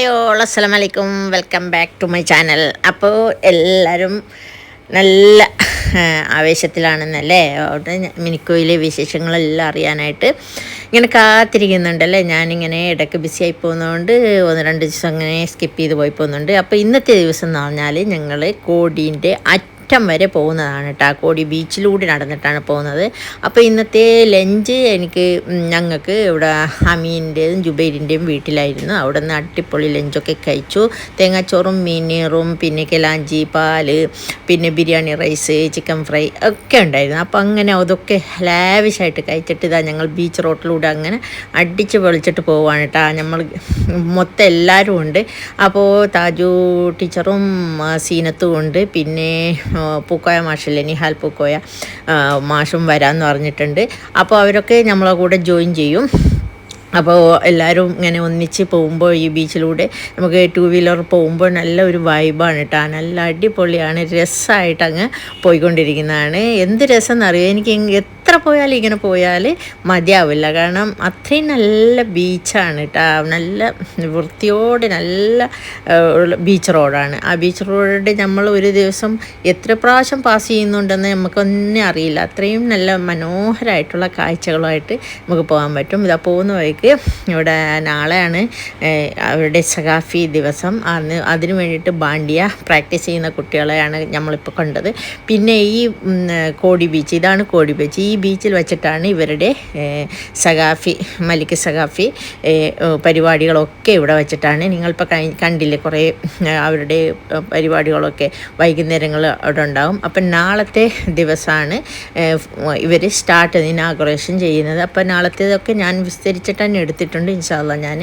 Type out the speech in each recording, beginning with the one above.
Hi അസ്സലാം വലൈക്കും welcome back to my channel. അപ്പോൾ എല്ലാവരും നല്ല ആവേശത്തിലാണെന്നല്ലേ? അവിടെ മിനിക്കോയിലെ വിശേഷങ്ങളെല്ലാം അറിയാനായിട്ട് ഇങ്ങനെ കാത്തിരിക്കുന്നുണ്ടല്ലേ? ഞാനിങ്ങനെ ഇടയ്ക്ക് ബിസി ആയി പോകുന്നതുകൊണ്ട് ഒന്ന് രണ്ട് ദിവസം അങ്ങനെ സ്കിപ്പ് ചെയ്ത് പോയി പോകുന്നുണ്ട്. അപ്പോൾ ഇന്നത്തെ ദിവസം എന്ന് പറഞ്ഞാൽ ഞങ്ങൾ കോടീന്റെ വരെ പോകുന്നതാണ് കേട്ടോ കോടി ബീച്ചിലൂടെ നടന്നിട്ടാണ് പോകുന്നത്. അപ്പോൾ ഇന്നത്തെ ലഞ്ച് എനിക്ക് ഞങ്ങൾക്ക് ഇവിടെ അമീന്റെയും ജുബൈരിന്റെയും വീട്ടിലായിരുന്നു. അവിടെ നിന്ന് അട്ടിപ്പൊളി ലഞ്ചൊക്കെ കഴിച്ചു. തേങ്ങാച്ചോറും മീനീറും പിന്നെ കെലാഞ്ചി പാൽ പിന്നെ ബിരിയാണി റൈസ് ചിക്കൻ ഫ്രൈ ഒക്കെ ഉണ്ടായിരുന്നു. അപ്പോൾ അങ്ങനെ അതൊക്കെ ലാവിഷായിട്ട് കഴിച്ചിട്ട് ഇതാ ഞങ്ങൾ ബീച്ച് റോട്ടിലൂടെ അങ്ങനെ അടിച്ച് പൊളിച്ചിട്ട് പോവാണ് കേട്ടോ നമ്മൾ മൊത്തം എല്ലാവരും ഉണ്ട്. അപ്പോൾ താജു ടീച്ചറും സീനത്തും ഉണ്ട്. പിന്നെ പൂക്കോയ മാഷല്ലേ നിഹാൽ പൂക്കോയ മാഷും വരാമെന്ന് പറഞ്ഞിട്ടുണ്ട്. അപ്പോൾ അവരൊക്കെ നമ്മളെ കൂടെ ജോയിൻ ചെയ്യും. അപ്പോൾ എല്ലാവരും ഇങ്ങനെ ഒന്നിച്ച് പോകുമ്പോൾ ഈ ബീച്ചിലൂടെ നമുക്ക് ടു വീലർ പോകുമ്പോൾ നല്ല ഒരു വൈബാണ് കേട്ടോ നല്ല അടിപൊളിയാണ്. രസമായിട്ട് അങ്ങ് പോയിക്കൊണ്ടിരിക്കുന്നതാണ്. എന്ത് രസം എന്നറിയാം എനിക്ക് എത്ര പോയാലും ഇങ്ങനെ പോയാൽ മതിയാവില്ല. കാരണം അത്രയും നല്ല ബീച്ചാണ് കേട്ടോ നല്ല വൃത്തിയോടെ നല്ല ബീച്ച് റോഡാണ്. ആ ബീച്ച് റോഡ് നമ്മൾ ഒരു ദിവസം എത്ര പ്രാവശ്യം പാസ് ചെയ്യുന്നുണ്ടെന്ന് നമുക്കൊന്നും അറിയില്ല. അത്രയും നല്ല മനോഹരമായിട്ടുള്ള കാഴ്ചകളുമായിട്ട് നമുക്ക് പോകാൻ പറ്റും. ഇതാ പോകുന്ന വഴിക്ക് ഇവിടെ നാളെയാണ് അവരുടെ സഖാഫി ദിവസം. അന്ന് അതിനു വേണ്ടിയിട്ട് ബാണ്ടിയ പ്രാക്ടീസ് ചെയ്യുന്ന കുട്ടികളെയാണ് നമ്മളിപ്പോൾ കണ്ടത്. പിന്നെ ഈ കോടി ബീച്ച്. ഇതാണ് കോടി ബീച്ച്. ഈ ബീച്ചിൽ വെച്ചിട്ടാണ് ഇവരുടെ സഖാഫി മലിക് സഖാഫി പരിപാടികളൊക്കെ ഇവിടെ വെച്ചിട്ടാണ്. നിങ്ങളിപ്പോൾ കണ്ടില്ലേ കുറേ അവരുടെ പരിപാടികളൊക്കെ വൈകുന്നേരങ്ങൾ അവിടെ ഉണ്ടാവും. അപ്പം നാളത്തെ ദിവസമാണ് ഇവർ സ്റ്റാർട്ട് ഇനാഗുറേഷൻ ചെയ്യുന്നത്. അപ്പം നാളത്തേതൊക്കെ ഞാൻ വിസ്തരിച്ചിട്ട് തന്നെ എടുത്തിട്ടുണ്ട്. ഇൻഷാല്ല ഞാൻ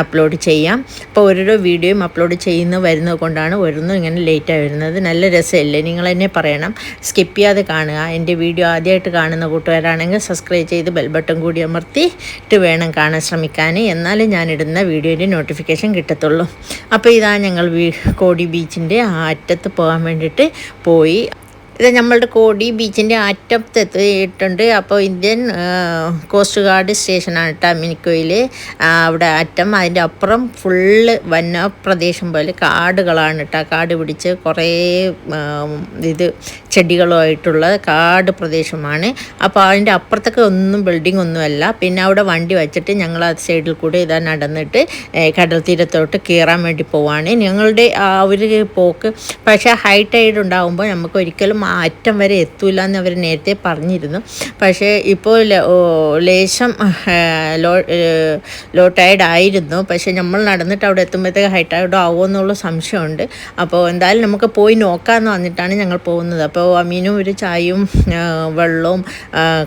അപ്ലോഡ് ചെയ്യാം. അപ്പോൾ ഓരോരോ വീഡിയോയും അപ്ലോഡ് ചെയ്യുന്ന വരുന്നത് കൊണ്ടാണ് ഓരോന്നും ഇങ്ങനെ ലേറ്റായി വരുന്നത്. നല്ല രസമല്ലേ? നിങ്ങൾ എന്നെ പറയണം. സ്കിപ്പ് ചെയ്യാതെ കാണുക. എന്റെ വീഡിയോ ആദ്യമായിട്ട് കാണുന്ന കൂട്ടുകാരാണെങ്കിൽ സബ്സ്ക്രൈബ് ചെയ്ത് ബെൽ ബട്ടൺ കൂടി അമർത്തിയിട്ട് വേണം കാണാൻ ശ്രമിക്കാൻ. എന്നാലും ഞാനിടുന്ന വീഡിയോന്റെ നോട്ടിഫിക്കേഷൻ കിട്ടത്തുള്ളൂ. അപ്പോൾ ഇതാ ഞങ്ങൾ കോടി ബീച്ചിന്റെ ആ അറ്റത്ത് പോകാൻ വേണ്ടിയിട്ട് പോയി. ഇത് നമ്മളുടെ കോടി ബീച്ചിന്റെ അറ്റത്ത് എത്തിയിട്ടുണ്ട്. അപ്പോൾ ഇന്ത്യൻ കോസ്റ്റ് ഗാർഡ് സ്റ്റേഷനാണ് കേട്ടോ മിനിക്കോയിൽ അവിടെ അറ്റം. അതിന്റെ അപ്പുറം ഫുള്ള് വനപ്രദേശം പോലെ കാടുകളാണ് കേട്ടോ. കാട് പിടിച്ച് കുറേ ഇത് ചെടികളുമായിട്ടുള്ള കാട് പ്രദേശമാണ്. അപ്പോൾ അതിന്റെ അപ്പുറത്തൊക്കെ ഒന്നും ബിൽഡിംഗ് ഒന്നുമല്ല. പിന്നെ അവിടെ വണ്ടി വച്ചിട്ട് ഞങ്ങൾ ആ സൈഡിൽ കൂടെ ഇതാ നടന്നിട്ട് കടൽ തീരത്തോട്ട് കയറാൻ വേണ്ടി പോവാണ്. ഞങ്ങളുടെ ആ ഒരു പോക്ക് പക്ഷേ ഹൈ ടൈഡ് ഉണ്ടാകുമ്പോൾ നമുക്ക് ഒരിക്കലും ആ അറ്റം വരെ എത്തൂല എന്ന് അവർ നേരത്തെ പറഞ്ഞിരുന്നു. പക്ഷേ ഇപ്പോൾ ലേശം ലോ ലോ ടയർഡ് ആയിരുന്നു. പക്ഷേ നമ്മൾ നടന്നിട്ട് അവിടെ എത്തുമ്പോഴത്തേക്ക് ഹൈ ടയർഡ് ആവുമോ എന്നുള്ള സംശയമുണ്ട്. അപ്പോൾ എന്തായാലും നമുക്ക് പോയി നോക്കാമെന്ന് വന്നിട്ടാണ് ഞങ്ങൾ പോകുന്നത്. അപ്പോൾ അമീനും ഒരു ചായയും വെള്ളവും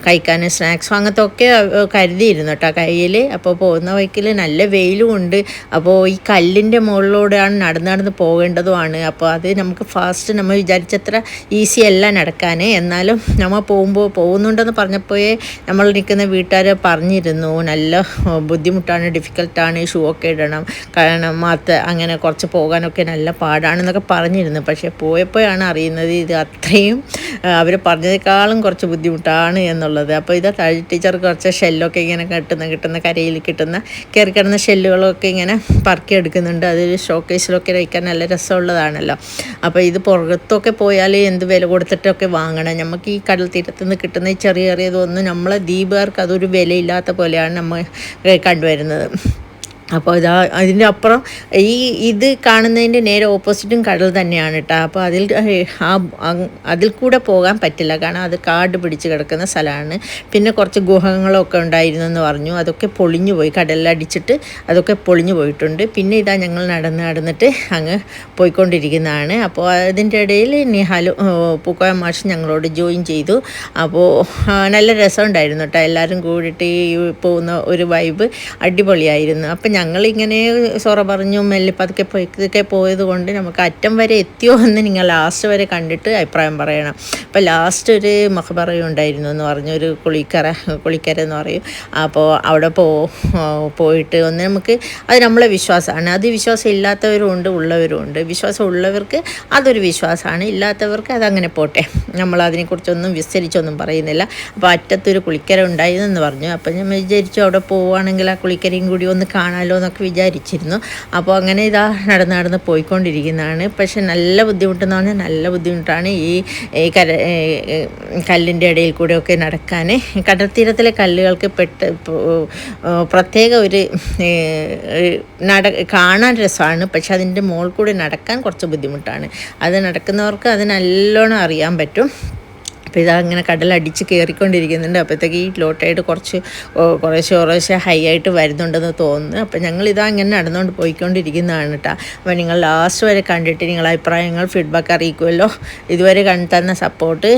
കഴിക്കാൻ സ്നാക്സും അങ്ങനത്തെ ഒക്കെ കരുതിയിരുന്നു കേട്ടോ കയ്യിൽ അപ്പോൾ പോകുന്ന വഴിക്കിൽ നല്ല വെയിലും ഉണ്ട്. അപ്പോൾ ഈ കല്ലിന്റെ മുകളിലൂടെയാണ് നടന്ന് നടന്ന് പോകേണ്ടതുമാണ്. അപ്പോൾ അത് നമുക്ക് ഫാസ്റ്റ് നമ്മൾ വിചാരിച്ചത്ര ഈസി അല്ല നടക്കാൻ എന്നാലും നമ്മൾ പോകുമ്പോൾ പോകുന്നുണ്ടെന്ന് പറഞ്ഞപ്പോഴേ നമ്മൾ നിൽക്കുന്ന വീട്ടുകാർ പറഞ്ഞിരുന്നു നല്ല ബുദ്ധിമുട്ടാണ് ഡിഫിക്കൽട്ടാണ് ഷൂ ഒക്കെ ഇടണം കാരണം മാത്ത അങ്ങനെ കുറച്ച് പോകാനൊക്കെ നല്ല പാടാണെന്നൊക്കെ പറഞ്ഞിരുന്നു. പക്ഷേ പോയപ്പോഴാണ് അറിയുന്നത് ഇത് അത്രയും അവർ പറഞ്ഞതിനേക്കാളും കുറച്ച് ബുദ്ധിമുട്ടാണ് എന്നുള്ളത്. അപ്പോൾ ഇത് തഴി ടീച്ചർ കുറച്ച് ഷെല്ലൊക്കെ ഇങ്ങനെ കിട്ടുന്ന കിട്ടുന്ന കരയിൽ കിട്ടുന്ന കയറി കിടന്ന ഷെല്ലുകളൊക്കെ ഇങ്ങനെ പറക്കി എടുക്കുന്നുണ്ട് അത് ഷോക്കേസിലൊക്കെ വയ്ക്കാൻ നല്ല രസമുള്ളതാണല്ലോ. അപ്പോൾ ഇത് പുറത്തൊക്കെ പോയാൽ എന്ത് വില കൊടുത്തിട്ടൊക്കെ വാങ്ങണം. നമുക്ക് ഈ കടൽ തീരത്ത് നിന്ന് കിട്ടുന്ന ചെറിയ ചെറിയതൊന്നും നമ്മളെ ദ്വീപുകാർക്ക് അതൊരു വിലയില്ലാത്ത പോലെയാണ് നമ്മൾ കണ്ടുവരുന്നത്. അപ്പോൾ ഇതാ അതിന്റെ അപ്പുറം ഈ ഇത് കാണുന്നതിന്റെ നേരെ ഓപ്പോസിറ്റും കടൽ തന്നെയാണ് കേട്ടോ അപ്പോൾ അതിൽ ആ അതിൽ കൂടെ പോകാൻ പറ്റില്ല. കാരണം അത് കാട് പിടിച്ച് കിടക്കുന്ന സ്ഥലമാണ്. പിന്നെ കുറച്ച് ഗുഹങ്ങളൊക്കെ ഉണ്ടായിരുന്നു എന്ന് പറഞ്ഞു. അതൊക്കെ പൊളിഞ്ഞു പോയി. കടലിലടിച്ചിട്ട് അതൊക്കെ പൊളിഞ്ഞു പോയിട്ടുണ്ട്. പിന്നെ ഇതാ ഞങ്ങൾ നടന്ന് നടന്നിട്ട് അങ്ങ് പോയിക്കൊണ്ടിരിക്കുന്നതാണ്. അപ്പോൾ അതിന്റെ ഇടയിൽ നിഹാലു പൂക്കോയ മാഷ് ഞങ്ങളോട് ജോയിൻ ചെയ്തു. അപ്പോൾ നല്ല രസമുണ്ടായിരുന്നു കേട്ടോ എല്ലാവരും കൂടിയിട്ട് ഈ പോകുന്ന ഒരു വൈബ് അടിപൊളിയായിരുന്നു. അപ്പം ഞങ്ങളിങ്ങനെ സൊറ പറഞ്ഞു മെല്ലിപ്പതുക്കെ പതുക്കെ പോയത് കൊണ്ട് നമുക്ക് അറ്റം വരെ എത്തിയോ എന്ന് നിങ്ങൾ ലാസ്റ്റ് വരെ കണ്ടിട്ട് അഭിപ്രായം പറയണം. അപ്പോൾ ലാസ്റ്റ് ഒരു മഹബറയും ഉണ്ടായിരുന്നു എന്ന് പറഞ്ഞു ഒരു കുളിക്കര കുളിക്കര എന്ന് പറയും. അപ്പോൾ അവിടെ പോ പോയിട്ട് ഒന്ന് നമുക്ക് അത് നമ്മളെ വിശ്വാസമാണ്. അത് വിശ്വാസം ഇല്ലാത്തവരും ഉണ്ട് ഉള്ളവരും ഉണ്ട്. വിശ്വാസം ഉള്ളവർക്ക് അതൊരു വിശ്വാസമാണ്. ഇല്ലാത്തവർക്ക് അതങ്ങനെ പോട്ടെ. നമ്മൾ അതിനെക്കുറിച്ചൊന്നും വിസ്തരിച്ചൊന്നും പറയുന്നില്ല. അപ്പോൾ അറ്റത്തൊരു കുളിക്കര ഉണ്ടായിരുന്നു എന്ന് പറഞ്ഞു. അപ്പോൾ ഞാൻ വിചാരിച്ചു അവിടെ പോവുകയാണെങ്കിൽ ആ കുളിക്കരയും കൂടി ഒന്ന് കാണാമല്ലോ കാണാമല്ലോ എന്നൊക്കെ വിചാരിച്ചിരുന്നു. അപ്പോൾ അങ്ങനെ ഇതാ നടന്ന് നടന്ന് പോയിക്കൊണ്ടിരിക്കുന്നതാണ്. പക്ഷെ നല്ല ബുദ്ധിമുട്ടെന്ന് പറഞ്ഞാൽ നല്ല ബുദ്ധിമുട്ടാണ് ഈ കര കല്ലിന്റെ ഇടയിൽ കൂടെയൊക്കെ നടക്കാൻ. കടൽത്തീരത്തിലെ കല്ലുകൾക്ക് പെട്ട് പ്രത്യേക ഒരു നട കാണാൻ രസമാണ്. പക്ഷെ അതിന്റെ മുകളിൽ കൂടി നടക്കാൻ കുറച്ച് ബുദ്ധിമുട്ടാണ്. അത് നടക്കുന്നവർക്ക് അത് നല്ലോണം അറിയാൻ പറ്റും. അപ്പോൾ ഇതാ ഇങ്ങനെ കടലടിച്ച് കയറിക്കൊണ്ടിരിക്കുന്നുണ്ട് അപ്പോഴത്തേക്ക് ഈ ലോട്ടായിട്ട് കുറച്ച് കുറേശ്ശെ കുറേശ്ശെ ഹൈ ആയിട്ട് വരുന്നുണ്ടെന്ന് തോന്നുന്നു. അപ്പോൾ ഞങ്ങൾ ഇതാ ഇങ്ങനെ നടന്നുകൊണ്ട് പോയിക്കൊണ്ടിരിക്കുന്നതാണ് കേട്ടോ അപ്പോൾ നിങ്ങൾ ലാസ്റ്റ് വരെ കണ്ടിട്ട് നിങ്ങളെ അഭിപ്രായങ്ങൾ ഫീഡ്ബാക്ക് അറിയിക്കുമല്ലോ. ഇതുവരെ കണ്ടു തന്ന സപ്പോർട്ട്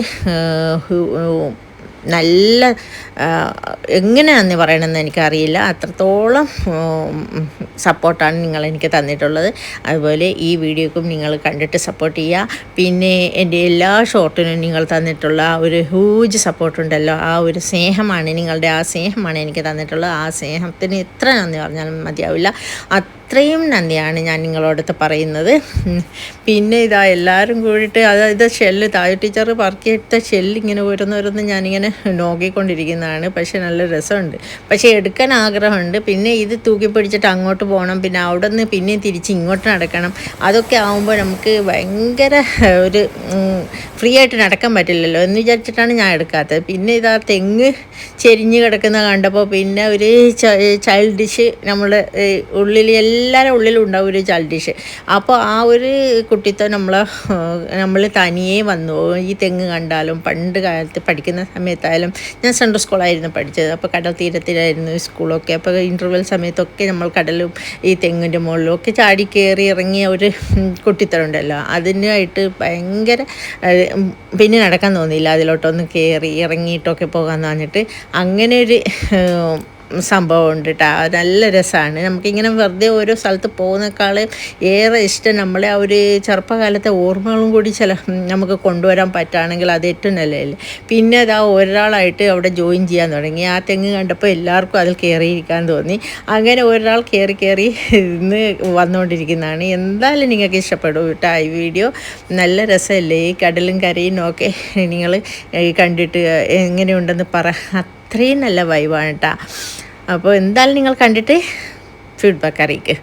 നല്ല എങ്ങനെ നന്ദി പറയണമെന്ന് എനിക്കറിയില്ല. അത്രത്തോളം സപ്പോർട്ടാണ് നിങ്ങൾ എനിക്ക് തന്നിട്ടുള്ളത്. അതുപോലെ ഈ വീഡിയോക്കും നിങ്ങൾ കണ്ടിട്ട് സപ്പോർട്ട് ചെയ്യുക. പിന്നെ എന്റെ എല്ലാ ഷോർട്ടിനും നിങ്ങൾ തന്നിട്ടുള്ള ഒരു ഹ്യൂജ് സപ്പോർട്ടുണ്ടല്ലോ ആ ഒരു സ്നേഹമാണ് നിങ്ങളുടെ ആ സ്നേഹമാണ് എനിക്ക് തന്നിട്ടുള്ളത്. ആ സ്നേഹത്തിന് എത്ര നന്ദി പറഞ്ഞാലും മതിയാവില്ല. അത്രയും നന്ദിയാണ് ഞാൻ നിങ്ങളോടത്ത് പറയുന്നത്. പിന്നെ ഇതാ എല്ലാവരും കൂടിയിട്ട് അതായത് ഷെല്ല് താഴെ ടീച്ചർ പറക്കിയെടുത്ത ഷെല്ല് ഇങ്ങനെ ഓരോന്നോരോന്ന് ഞാനിങ്ങനെ നോക്കിക്കൊണ്ടിരിക്കുന്നതാണ്. പക്ഷേ നല്ല രസമുണ്ട്. പക്ഷേ എടുക്കാൻ ആഗ്രഹമുണ്ട്. പിന്നെ ഇത് തൂക്കി പിടിച്ചിട്ട് അങ്ങോട്ട് പോകണം. പിന്നെ അവിടെ നിന്ന് പിന്നെയും തിരിച്ച് ഇങ്ങോട്ട് നടക്കണം. അതൊക്കെ ആകുമ്പോൾ നമുക്ക് ഭയങ്കര ഒരു ഫ്രീ ആയിട്ട് നടക്കാൻ പറ്റില്ലല്ലോ എന്ന് വിചാരിച്ചിട്ടാണ് ഞാൻ എടുക്കാത്തത്. പിന്നെ ഇതാ തെങ്ങ് ചെരിഞ്ഞ് കിടക്കുന്ന കണ്ടപ്പോൾ പിന്നെ ഒരു ചൈൽഡിഷ് ഡിഷ് നമ്മൾ ഉള്ളിൽ എല്ലാവരുടെ ഉള്ളിലും ഉണ്ടാവും ഒരു ചൈൽഡ് അപ്പോൾ ആ ഒരു കുട്ടിത്തം നമ്മൾ നമ്മൾ തനിയെ വന്നു. ഈ തെങ്ങ് കണ്ടാലും പണ്ട് കാലത്ത് പഠിക്കുന്ന സമയത്തായാലും ഞാൻ സെൻട്രൽ സ്കൂളായിരുന്നു പഠിച്ചത്. അപ്പോൾ കടൽ തീരത്തിലായിരുന്നു സ്കൂളൊക്കെ അപ്പോൾ ഇന്റർവെൽ സമയത്തൊക്കെ നമ്മൾ കടലും ഈ തെങ്ങിന്റെ മുകളിലും ഒക്കെ ചാടി കയറി ഇറങ്ങിയ ഒരു കുട്ടിത്തരം ഉണ്ടല്ലോ അതിനായിട്ട് ഭയങ്കര പിന്നെ നടക്കാൻ തോന്നിയില്ല. അതിലോട്ടൊന്ന് കയറി ഇറങ്ങിയിട്ടൊക്കെ പോകാമെന്ന് പറഞ്ഞിട്ട് അങ്ങനെ ഒരു സംഭവം ഉണ്ട് കേട്ടോ നല്ല രസമാണ് നമുക്കിങ്ങനെ വെറുതെ ഓരോ സ്ഥലത്ത് പോകുന്നേക്കാൾ ഏറെ ഇഷ്ടം നമ്മളെ ആ ഒരു ചെറുപ്പകാലത്തെ ഓർമ്മകളും കൂടി ചില നമുക്ക് കൊണ്ടുവരാൻ പറ്റുകയാണെങ്കിൽ അത് ഏറ്റവും നല്ലതല്ലേ. പിന്നെ അതാ ഒരാളായിട്ട് അവിടെ ജോയിൻ ചെയ്യാൻ തുടങ്ങി. ആ തെങ്ങ് കണ്ടപ്പോൾ എല്ലാവർക്കും അതിൽ കയറിയിരിക്കാൻ തോന്നി. അങ്ങനെ ഒരാൾ കയറി കയറി ഇന്ന് വന്നുകൊണ്ടിരിക്കുന്നതാണ് എന്തായാലും നിങ്ങൾക്ക് ഇഷ്ടപ്പെടും കേട്ടോ ഈ വീഡിയോ. നല്ല രസമല്ലേ? ഈ കടലും കരയും ഒക്കെ നിങ്ങൾ കണ്ടിട്ട് എങ്ങനെയുണ്ടെന്ന് പറ. അത്രയും നല്ല വൈവാണ് കേട്ടോ അപ്പോൾ എന്തായാലും നിങ്ങൾ കണ്ടിട്ട് ഫീഡ്ബാക്ക് അറിയിക്കുക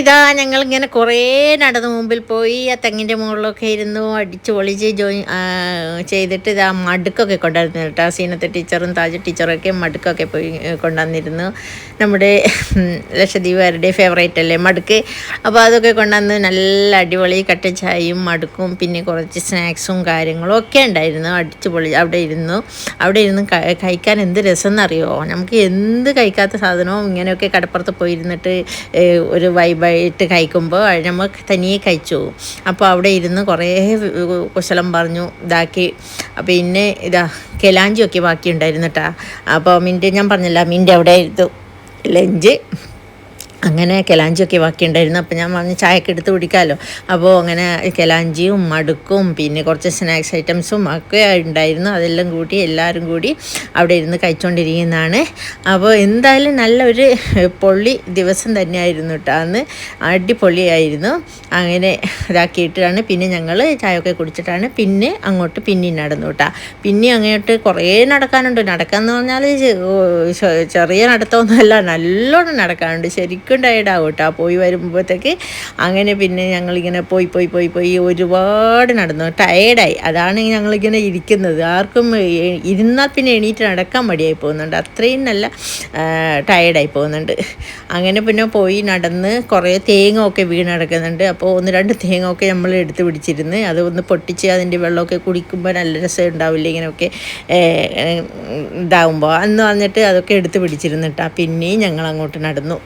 ഇതാ ഞങ്ങൾ ഇങ്ങനെ കുറേ നടന്ന് മുമ്പിൽ പോയി ആ തെങ്ങിന്റെ മുകളിലൊക്കെ ഇരുന്നു അടിച്ച് പൊളിച്ച് ജോയിൻ ചെയ്തിട്ട് ഇതാ മടുക്കൊക്കെ കൊണ്ടുവരുന്നു കേട്ടോ. സീനത്തെ ടീച്ചറും താജ ടീച്ചറൊക്കെ മടുക്കൊക്കെ പോയി കൊണ്ടുവന്നിരുന്നു. നമ്മുടെ ലക്ഷദ്വീപുകാരുടെ ഫേവറേറ്റ് അല്ലേ മടുക്ക്. അപ്പോൾ അതൊക്കെ കൊണ്ടുവന്ന് നല്ല അടിപൊളി കട്ട ചായയും മടുക്കും. പിന്നെ കുറച്ച് സ്നാക്സും കാര്യങ്ങളും ഒക്കെ ഉണ്ടായിരുന്നു. അടിച്ച് പൊളി അവിടെ ഇരുന്നു. അവിടെ ഇരുന്ന് കഴിക്കാൻ എന്ത് രസം എന്നറിയോ നമുക്ക് എന്ത് കഴിക്കാത്ത സാധനവും ഇങ്ങനെയൊക്കെ കടപ്പുറത്ത് പോയിരുന്നിട്ട് ഒരു ഒരു വൈബായിട്ട് കഴിക്കുമ്പോൾ നമ്മൾ തനിയെ കഴിച്ചു പോകും. അപ്പോൾ അവിടെ ഇരുന്ന് കുറേ കുശലം പറഞ്ഞു ഇതാക്കി. പിന്നെ ഇതാ കെലാഞ്ചിയൊക്കെ ബാക്കി ഉണ്ടായിരുന്നു കേട്ടോ. അപ്പോൾ മിന്റെ ഞാൻ പറഞ്ഞില്ല മിന്റെ അവിടെ ഇത് ലഞ്ച്. അങ്ങനെ കെലാഞ്ചിയൊക്കെ ബാക്കിയുണ്ടായിരുന്നു. അപ്പോൾ ഞാൻ പറഞ്ഞ് ചായയൊക്കെ എടുത്ത് കുടിക്കാമല്ലോ അപ്പോൾ അങ്ങനെ കെലാഞ്ചിയും മടുക്കും പിന്നെ കുറച്ച് സ്നാക്സ് ഐറ്റംസും ഒക്കെ ഉണ്ടായിരുന്നു. അതെല്ലാം കൂടി എല്ലാവരും കൂടി അവിടെ ഇരുന്ന് കഴിച്ചുകൊണ്ടിരിക്കുന്നതാണ് അപ്പോൾ എന്തായാലും നല്ലൊരു പൊള്ളി ദിവസം തന്നെയായിരുന്നു കേട്ടോ അന്ന് അടിപൊളിയായിരുന്നു. അങ്ങനെ ഇതാക്കിയിട്ടാണ് പിന്നെ ഞങ്ങൾ ചായയൊക്കെ കുടിച്ചിട്ടാണ് പിന്നെ അങ്ങോട്ട് പിന്നെ നടന്നു കേട്ടോ പിന്നെ അങ്ങോട്ട് കുറേ നടക്കാനുണ്ട്. നടക്കാന്ന് പറഞ്ഞാൽ ചെറിയ നടത്തമൊന്നുമല്ല. നല്ലോണം നടക്കാനുണ്ട്. ശരിക്കും ടയർഡാവും കേട്ടോ. പോയി വരുമ്പോഴത്തേക്ക് അങ്ങനെ പിന്നെ ഞങ്ങളിങ്ങനെ പോയി പോയി പോയി പോയി ഒരുപാട് നടന്നു. ടയേർഡായി അതാണ് ഞങ്ങളിങ്ങനെ ഇരിക്കുന്നത്. ആർക്കും ഇരുന്നാൽ പിന്നെ എണീറ്റ് നടക്കാൻ മടിയായി പോകുന്നുണ്ട്. അത്രയും നല്ല ടയേർഡായി പോകുന്നുണ്ട്. അങ്ങനെ പിന്നെ പോയി നടന്ന് കുറേ തേങ്ങ ഒക്കെ വീണ് കിടക്കുന്നുണ്ട്. അപ്പോൾ ഒന്ന് രണ്ട് തേങ്ങ ഒക്കെ നമ്മൾ എടുത്ത് പിടിച്ചിരുന്ന് അത് ഒന്ന് പൊട്ടിച്ച് അതിന്റെ വെള്ളമൊക്കെ കുടിക്കുമ്പോൾ നല്ല രസം ഉണ്ടാവില്ല ഇങ്ങനെയൊക്കെ ഇതാവുമ്പോൾ. അന്ന് വന്നിട്ട് അതൊക്കെ എടുത്ത് പിടിച്ചിരുന്നിട്ടാ പിന്നെയും ഞങ്ങൾ അങ്ങോട്ട് നടന്നു.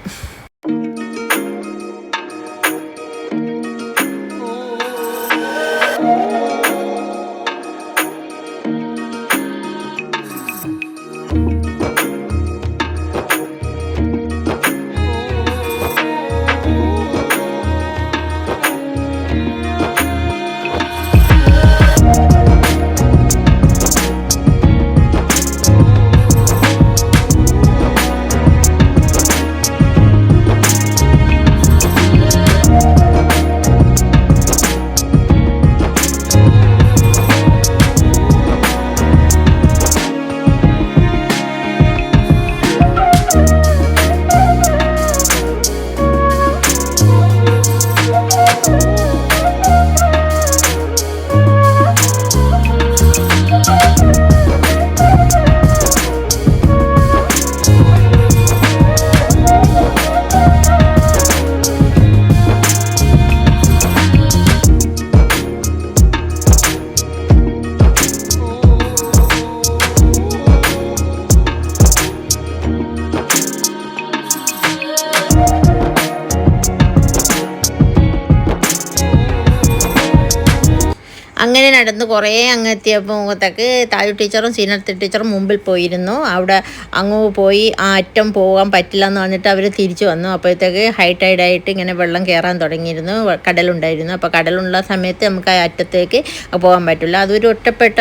അങ്ങനെ നടന്ന് കുറേ അങ്ങ് എത്തിയപ്പോൾ മുഖത്തേക്ക് താഴു ടീച്ചറും സീനിയർ ടീച്ചറും മുമ്പിൽ പോയിരുന്നു. അവിടെ അങ്ങ് പോയി ആ അറ്റം പോകാൻ പറ്റില്ല എന്ന് പറഞ്ഞിട്ട് അവർ തിരിച്ചു വന്നു. അപ്പോഴത്തേക്ക് ഹൈ ടൈഡായിട്ട് ഇങ്ങനെ വെള്ളം കയറാൻ തുടങ്ങിയിരുന്നു. കടലുണ്ടായിരുന്നു. അപ്പോൾ കടലുള്ള സമയത്ത് നമുക്ക് ആ അറ്റത്തേക്ക് പോകാൻ പറ്റില്ല. അതൊരു ഒറ്റപ്പെട്ട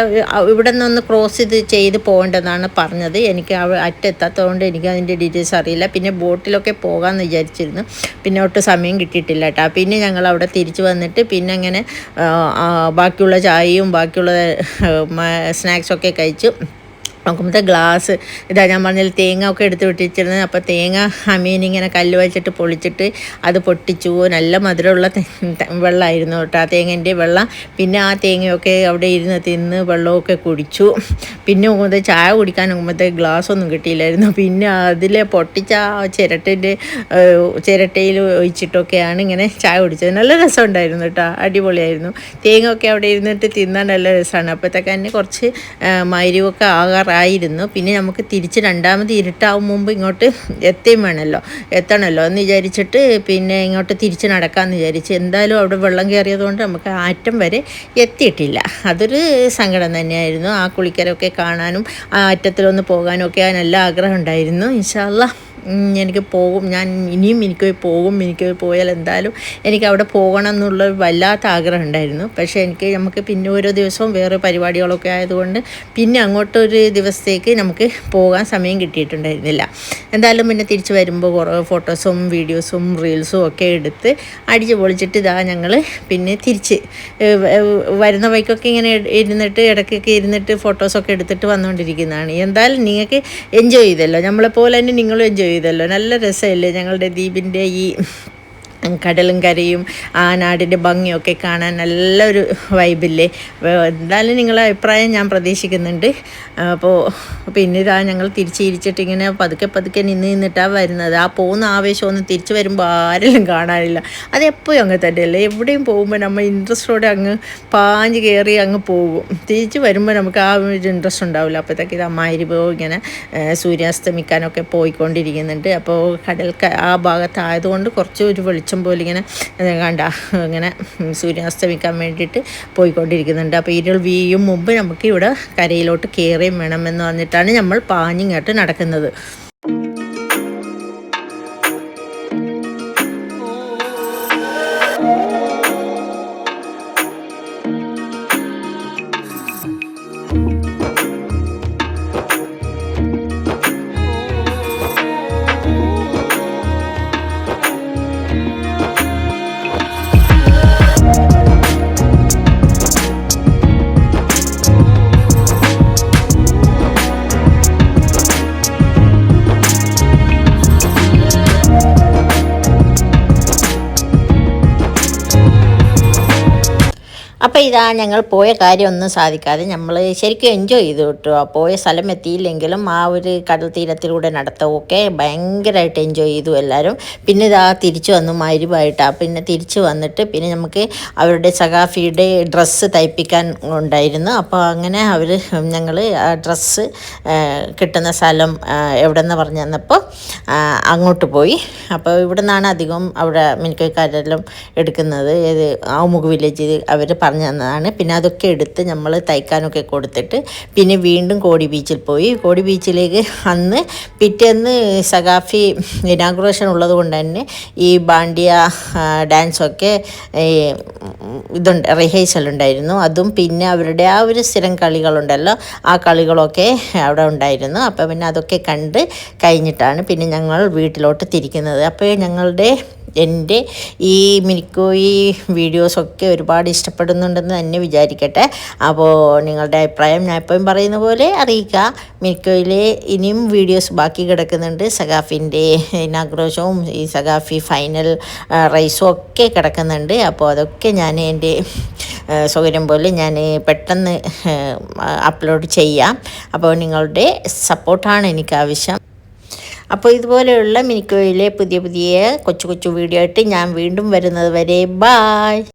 ഇവിടെ നിന്നൊന്ന് ക്രോസ് ഇത് ചെയ്ത് പോകേണ്ടതാണ് പറഞ്ഞത്. എനിക്ക് ആ അറ്റെത്താത്തതുകൊണ്ട് എനിക്ക് അതിന്റെ ഡീറ്റെയിൽസ് അറിയില്ല. പിന്നെ ബോട്ടിലൊക്കെ പോകാമെന്ന് വിചാരിച്ചിരുന്നു. പിന്നെ ഒട്ടും സമയം കിട്ടിയിട്ടില്ല കേട്ടോ. പിന്നെ ഞങ്ങൾ അവിടെ തിരിച്ചു വന്നിട്ട് പിന്നെ അങ്ങനെ ബാക്കിയുള്ള ചായയും ബാക്കിയുള്ള സ്നാക്സൊക്കെ കഴിച്ചു. നോക്കുമ്പോഴത്തെ ഗ്ലാസ് ഇതാ ഞാൻ പറഞ്ഞാൽ തേങ്ങ ഒക്കെ എടുത്ത് വിട്ടിച്ചിരുന്നത് അപ്പോൾ തേങ്ങ അമീൻ ഇങ്ങനെ കല്ല് വെച്ചിട്ട് പൊളിച്ചിട്ട് അത് പൊട്ടിച്ചു. നല്ല മധുരമുള്ള വെള്ളമായിരുന്നു കേട്ടോ ആ തേങ്ങന്റെ വെള്ളം. പിന്നെ ആ തേങ്ങയൊക്കെ അവിടെ ഇരുന്ന് തിന്ന് വെള്ളമൊക്കെ കുടിച്ചു. പിന്നെ നോക്കുമ്പോൾ ചായ കുടിക്കാൻ നോക്കുമ്പോഴത്തെ ഗ്ലാസ് ഒന്നും കിട്ടിയില്ലായിരുന്നു. പിന്നെ അതിൽ പൊട്ടിച്ച ആ ചിരട്ടിന്റെ ചിരട്ടയിൽ ഒഴിച്ചിട്ടൊക്കെയാണ് ഇങ്ങനെ ചായ കുടിച്ചത്. നല്ല രസമുണ്ടായിരുന്നു കേട്ടോ അടിപൊളിയായിരുന്നു. തേങ്ങ ഒക്കെ അവിടെ ഇരുന്നിട്ട് തിന്നാൻ നല്ല രസമാണ്. അപ്പോഴത്തേക്ക് തന്നെ കുറച്ച് മരുവൊക്കെ മരുവൊക്കെ ആകാറായിരുന്നു പിന്നെ നമുക്ക് തിരിച്ച് രണ്ടാമത് ഇരുട്ടാവും മുമ്പ് ഇങ്ങോട്ട് എത്തുകയും വേണമല്ലോ. എത്തണമല്ലോ എന്ന് വിചാരിച്ചിട്ട് പിന്നെ ഇങ്ങോട്ട് തിരിച്ച് നടക്കാമെന്ന് വിചാരിച്ച്. എന്തായാലും അവിടെ വെള്ളം കയറിയതുകൊണ്ട് നമുക്ക് ആറ്റം വരെ എത്തിയിട്ടില്ല. അതൊരു സങ്കടം തന്നെയായിരുന്നു. ആ കുളിക്കരൊക്കെ കാണാനും ആ അറ്റത്തിലൊന്ന് പോകാനും ഒക്കെ നല്ല ആഗ്രഹം ഉണ്ടായിരുന്നു. ഇൻഷാല്ല എനിക്ക് പോകും ഞാൻ ഇനിയും എനിക്ക് പോകും എനിക്ക് പോയാൽ എന്തായാലും എനിക്ക് അവിടെ പോകണം എന്നുള്ള വല്ലാത്ത ആഗ്രഹം ഉണ്ടായിരുന്നു. പക്ഷേ എനിക്ക് നമുക്ക് പിന്നെ ഓരോ ദിവസവും വേറെ പരിപാടികളൊക്കെ ആയതുകൊണ്ട് പിന്നെ അങ്ങോട്ടൊരു ദിവസത്തേക്ക് നമുക്ക് പോകാൻ സമയം കിട്ടിയിട്ടുണ്ടായിരുന്നില്ല. എന്തായാലും പിന്നെ തിരിച്ച് വരുമ്പോൾ കുറേ ഫോട്ടോസും വീഡിയോസും റീൽസും ഒക്കെ എടുത്ത് അടിച്ച് പൊളിച്ചിട്ട് ഇതാ ഞങ്ങൾ പിന്നെ തിരിച്ച് വരുന്ന വൈക്കൊക്കെ ഇങ്ങനെ ഇരുന്നിട്ട് ഇടയ്ക്കൊക്കെ ഇരുന്നിട്ട് ഫോട്ടോസൊക്കെ എടുത്തിട്ട് വന്നുകൊണ്ടിരിക്കുന്നതാണ്. എന്തായാലും നിങ്ങൾക്ക് എൻജോയ് ചെയ്തല്ലോ. നമ്മളെപ്പോലെ തന്നെ നിങ്ങളും എൻജോയ് ചെയ്തല്ലോ. നല്ല രസമല്ലേ ഞങ്ങളുടെ ദ്വീപിന്റെ ഈ കടലും കരയും ആ നാടിന്റെ ഭംഗിയൊക്കെ കാണാൻ നല്ലൊരു വൈബില്ലേ? എന്തായാലും നിങ്ങളെ അഭിപ്രായം ഞാൻ പ്രതീക്ഷിക്കുന്നുണ്ട്. അപ്പോൾ പിന്നെ ഇതാ ഞങ്ങൾ തിരിച്ചിരിച്ചിട്ട് ഇങ്ങനെ പതുക്കെ പതുക്കെ നിന്ന് നിന്നിട്ടാണ് വരുന്നത്. ആ പോകുന്ന ആവേശമൊന്നും തിരിച്ചു വരുമ്പോൾ ആരെങ്കിലും കാണാനില്ല. അതെപ്പോഴും അങ്ങ് തന്നെ തന്നെയല്ലേ? എവിടെയും പോകുമ്പോൾ നമ്മൾ ഇൻട്രസ്റ്റോടെ അങ്ങ് പാഞ്ഞ് കയറി അങ്ങ് പോകും. തിരിച്ച് വരുമ്പോൾ നമുക്ക് ആ ഒരു ഇൻട്രസ്റ്റ് ഉണ്ടാവില്ല. അപ്പോഴത്തേക്ക് ഇത് അമ്മായിരിപ്പോൾ ഇങ്ങനെ ഏഹ്, സൂര്യാസ്തമിക്കാനൊക്കെ പോയിക്കൊണ്ടിരിക്കുന്നുണ്ട്. അപ്പോൾ കടൽ ആ ഭാഗത്തായതുകൊണ്ട് കുറച്ച് ഒരു വെളിച്ചം പോലെ ഇങ്ങനെ കണ്ട ഇങ്ങനെ സൂര്യാസ്തമിക്കാൻ വേണ്ടിയിട്ട് പോയിക്കൊണ്ടിരിക്കുന്നുണ്ട്. അപ്പോൾ ഇരുൾ വീയും മുമ്പ് നമുക്ക് ഇവിടെ കരയിലോട്ട് കയറിയും വേണമെന്ന് പറഞ്ഞിട്ടാണ് നമ്മൾ പാഞ്ഞിങ്ങോട്ട് നടക്കുന്നത്. ഇതാ ഞങ്ങൾ പോയ കാര്യമൊന്നും സാധിക്കാതെ നമ്മൾ ശരിക്കും എൻജോയ് ചെയ്തു കേട്ടോ. പോയ സ്ഥലം എത്തിയില്ലെങ്കിലും ആ ഒരു കടൽ തീരത്തിലൂടെ നടത്തമൊക്കെ ഭയങ്കരമായിട്ട് എൻജോയ് ചെയ്തു എല്ലാവരും പിന്നെ ഇതാ തിരിച്ചു വന്നു മരുവായിട്ടാണ് പിന്നെ തിരിച്ചു വന്നിട്ട് പിന്നെ നമുക്ക് അവരുടെ സഖാഫിയുടെ ഡ്രസ്സ് തയ്പ്പിക്കാൻ ഉണ്ടായിരുന്നു. അപ്പോൾ അങ്ങനെ അവർ ഞങ്ങൾ ഡ്രസ്സ് കിട്ടുന്ന സ്ഥലം എവിടെ നിന്ന് പറഞ്ഞു തന്നപ്പോൾ അങ്ങോട്ട് പോയി. അപ്പോൾ ഇവിടെ നിന്നാണ് അധികം അവിടെ മിനിക്കാരെല്ലാം എടുക്കുന്നത്. ഏത് ആമുഖ വില്ലേജ് അവർ പറഞ്ഞു തന്നതാണ് പിന്നെ അതൊക്കെ എടുത്ത് നമ്മൾ തയ്ക്കാനൊക്കെ കൊടുത്തിട്ട് പിന്നെ വീണ്ടും കോടി ബീച്ചിൽ പോയി. കോടി ബീച്ചിലേക്ക് അന്ന് പിറ്റേന്ന് സഖാഫി ഇനാഗുറേഷൻ ഉള്ളത് കൊണ്ട് തന്നെ ഈ ബാണ്ടിയ ഡാൻസൊക്കെ ഇതുണ്ട് റിഹേഴ്സൽ ഉണ്ടായിരുന്നു. അതും പിന്നെ അവരുടെ ആ ഒരു സ്ഥിരം കളികളുണ്ടല്ലോ ആ കളികളൊക്കെ അവിടെ ഉണ്ടായിരുന്നു. അപ്പോൾ പിന്നെ അതൊക്കെ കണ്ട് കഴിഞ്ഞിട്ടാണ് പിന്നെ ഞങ്ങൾ വീട്ടിലോട്ട് തിരിക്കുന്നത്. അപ്പോൾ ഞങ്ങളുടെ എന്റെ ഈ മിനിക്കോയി വീഡിയോസൊക്കെ ഒരുപാട് ഇഷ്ടപ്പെടുന്നുണ്ടെന്ന് തന്നെ വിചാരിക്കട്ടെ. അപ്പോൾ നിങ്ങളുടെ അഭിപ്രായം ഞാൻ എപ്പോഴും പറയുന്ന പോലെ അറിയിക്കുക. മിനിക്കോയിലെ ഇനിയും വീഡിയോസ് ബാക്കി കിടക്കുന്നുണ്ട്. സഖാഫിന്റെ ഇനാഗ്രോഷവും ഈ സഖാഫി ഫൈനൽ റൈസും ഒക്കെ കിടക്കുന്നുണ്ട്. അപ്പോൾ അതൊക്കെ ഞാൻ എന്റെ സൗകര്യം പോലെ ഞാൻ പെട്ടെന്ന് അപ്ലോഡ് ചെയ്യാം. അപ്പോൾ നിങ്ങളുടെ സപ്പോർട്ടാണ് എനിക്ക് ആവശ്യം. അപ്പോൾ ഇതുപോലെയുള്ള മിനിക്കോയിലെ പുതിയ പുതിയ കൊച്ചു കൊച്ചു വീഡിയോ ആയിട്ട് ഞാൻ വീണ്ടും വരുന്നത് വരെ. ബായ്